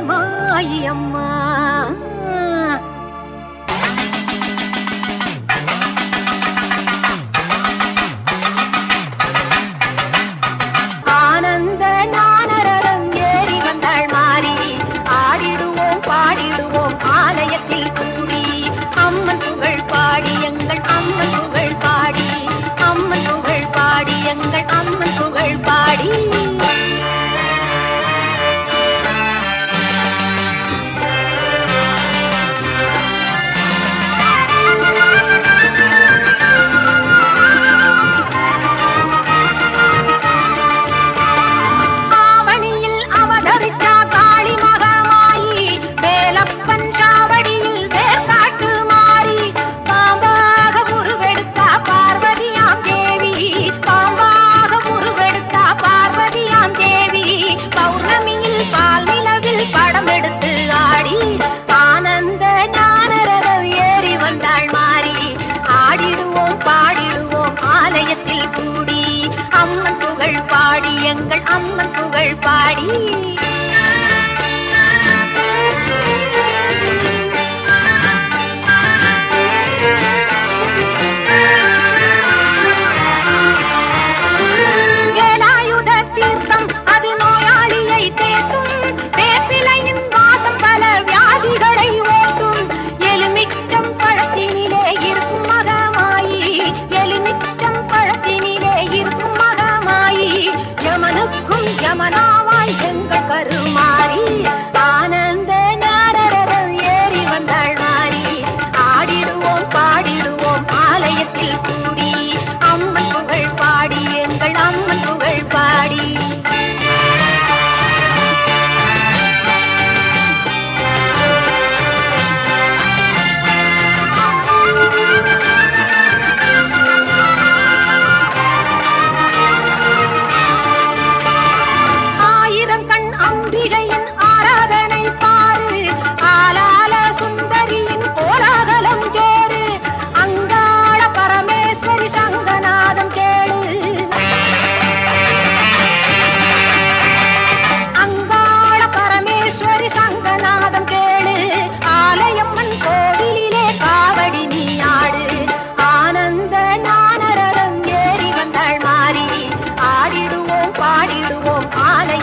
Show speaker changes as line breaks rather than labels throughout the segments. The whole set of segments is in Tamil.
நீலி அம்மா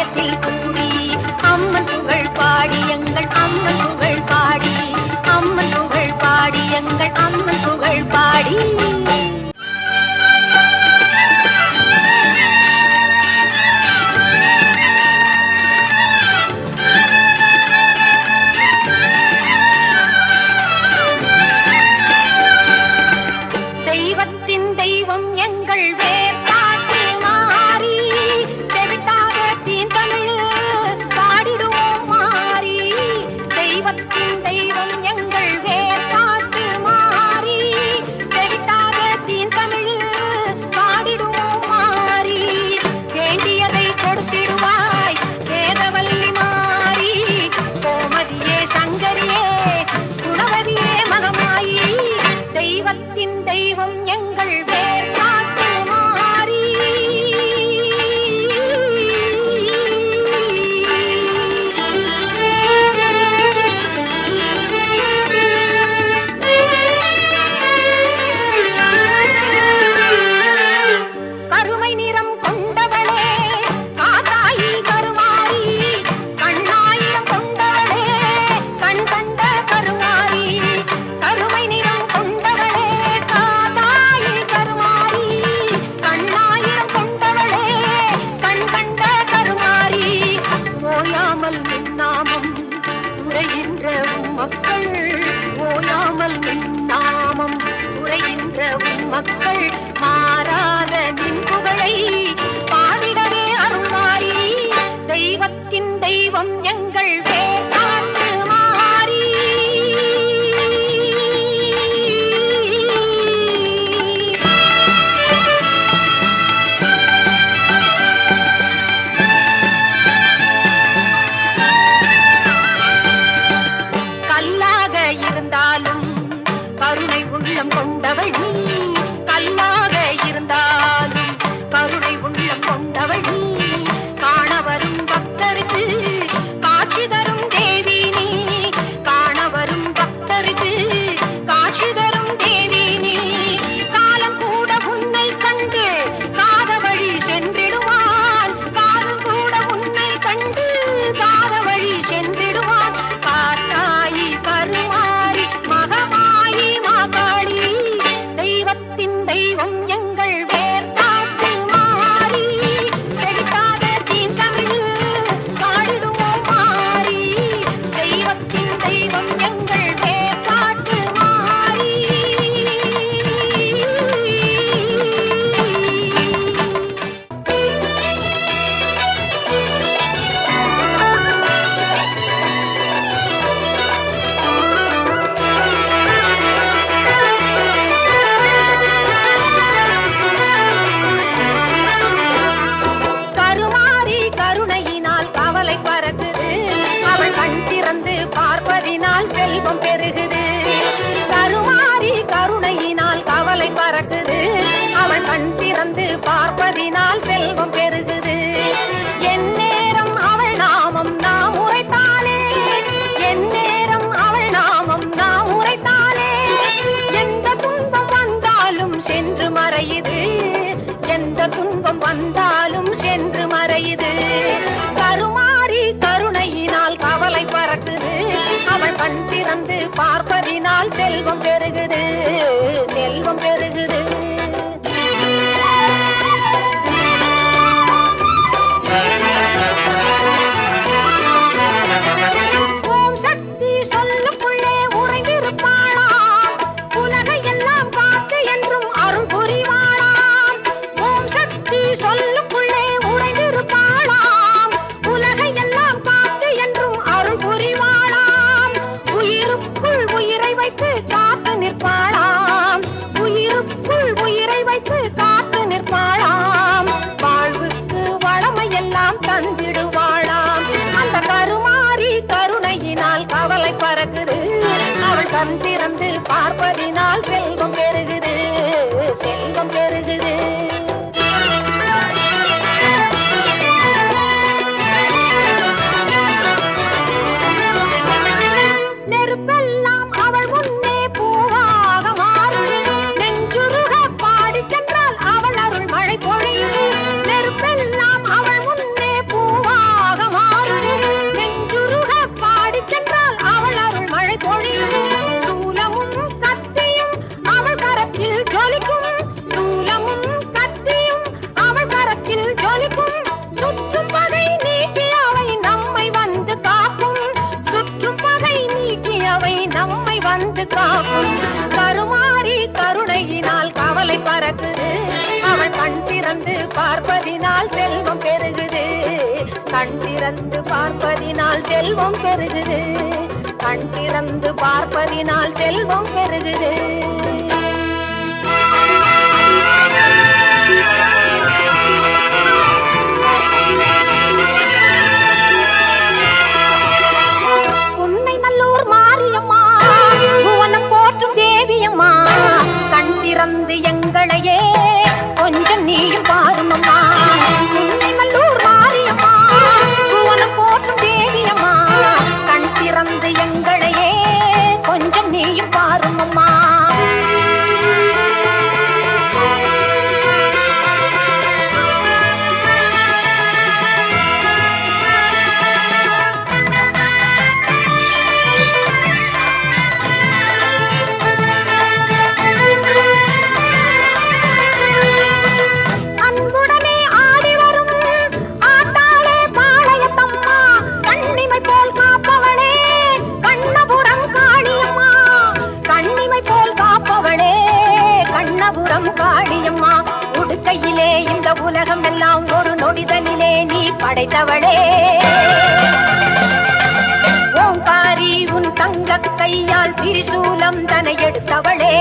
ஆலயத்தில் பார்ப்பதினால் செல்வம் பெருகுது. கண் திறந்து பார்ப்பதினால் செல்வம் பெருகுது. கண் திறந்து பார்ப்பதினால் செல்வம் பெருகுது. கையால் திரிசூலம் தனை எடுத்தவளே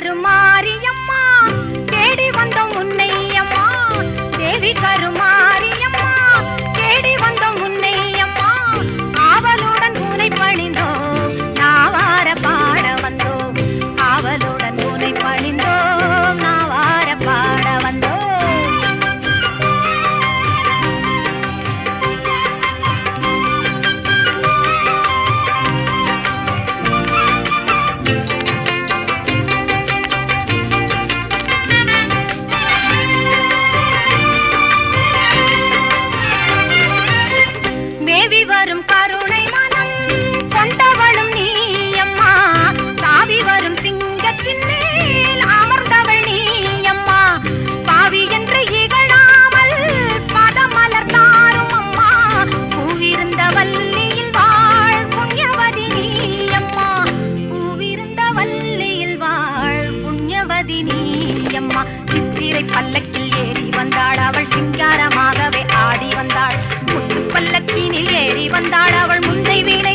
தேவி வந்தாள் அவள் முந்தை வீணை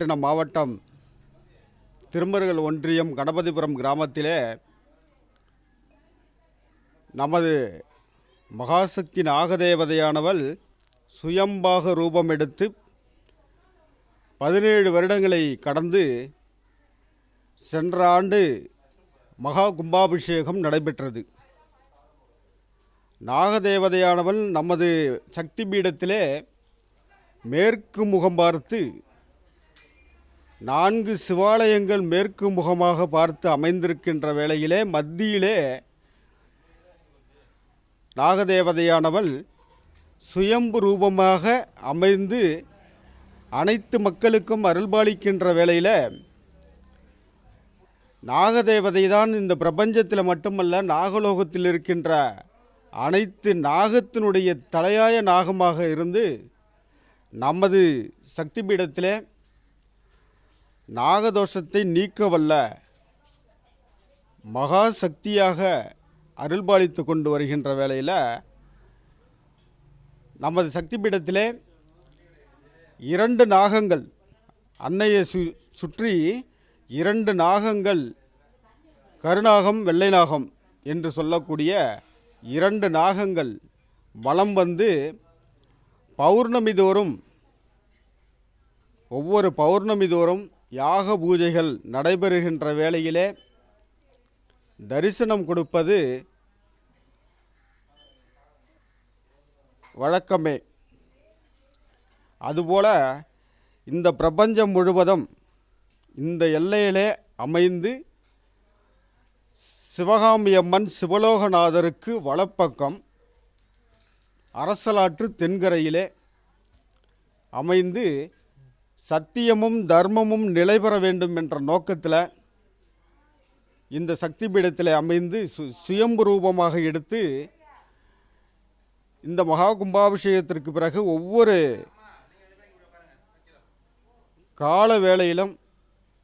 நாகப்பட்டினம் மாவட்டம் திருமருகல் ஒன்றியம் கணபதிபுரம் கிராமத்திலே நமது மகாசக்தி நாகதேவதையானவள் சுயம்பாக ரூபம் எடுத்து பதினேழு வருடங்களை கடந்து சென்ற ஆண்டு மகா கும்பாபிஷேகம் நடைபெற்றது. நாகதேவதையானவள் நமது சக்தி பீடத்திலே மேற்கு முகம் பார்த்து நான்கு சிவாலயங்கள் மேற்கு முகமாக பார்த்து அமைந்திருக்கின்ற வேளையிலே மத்தியிலே நாகதேவதையானவள் சுயம்பு ரூபமாக அமைந்து அனைத்து மக்களுக்கும் அருள்பாலிக்கின்ற வேளையில் நாகதேவதை தான் இந்த பிரபஞ்சத்தில் மட்டுமல்ல நாகலோகத்தில் இருக்கின்ற அனைத்து நாகத்தினுடைய தலையாய நாகமாக இருந்து நமது சக்தி பீடத்திலே நாகதோஷத்தை நீக்க வல்ல மகா சக்தியாக அருள்பாலித்து கொண்டு வருகின்ற வேளையில் நமது சக்தி பீடத்திலே இரண்டு நாகங்கள் அன்னையை சு சுற்றி இரண்டு நாகங்கள் கருநாகம் வெள்ளை நாகம் என்று சொல்லக்கூடிய இரண்டு நாகங்கள் வலம் வந்து பௌர்ணமி தோறும் ஒவ்வொரு பௌர்ணமி தோறும் யாக பூஜைகள் நடைபெறுகின்ற வேளையிலே தரிசனம் கொடுப்பது வழக்கமே. அதுபோல இந்த பிரபஞ்சம் முழுவதும் இந்த எல்லையிலே அமைந்து சிவகாமியம்மன் சிவலோகநாதருக்கு வலப்பக்கம் அரசலாற்று தென்கரையிலே அமைந்து சத்தியமும் தர்மமும் நிலைபெற வேண்டும் என்ற நோக்கத்தில் இந்த சக்தி பீடத்தில் அமைந்து சு சுயம்பு ரூபமாக எடுத்து இந்த மகா கும்பாபிஷேகத்திற்கு பிறகு ஒவ்வொரு கால வேளையிலும்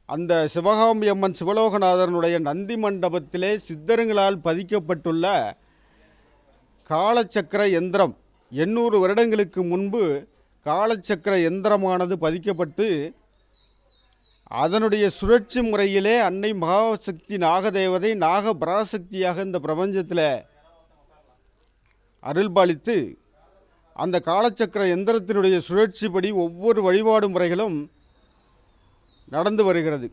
அந்த சிவகாமி அம்மன் சிவலோகநாதனுடைய நந்தி மண்டபத்திலே சித்தருங்களால் பதிக்கப்பட்டுள்ள காலச்சக்கர எந்திரம் எண்ணூறு வருடங்களுக்கு முன்பு காலச்சக்கர எந்திரமானது பதிக்கப்பட்டு அதனுடைய சுழற்சி முறையிலே அன்னை மகாசக்தி நாகதேவதை நாக பராசக்தியாக இந்த பிரபஞ்சத்தில் அருள்பாலித்து அந்த காலச்சக்கர எந்திரத்தினுடைய சுழற்சிப்படி ஒவ்வொரு வழிபாடு முறைகளும் நடந்து வருகிறது.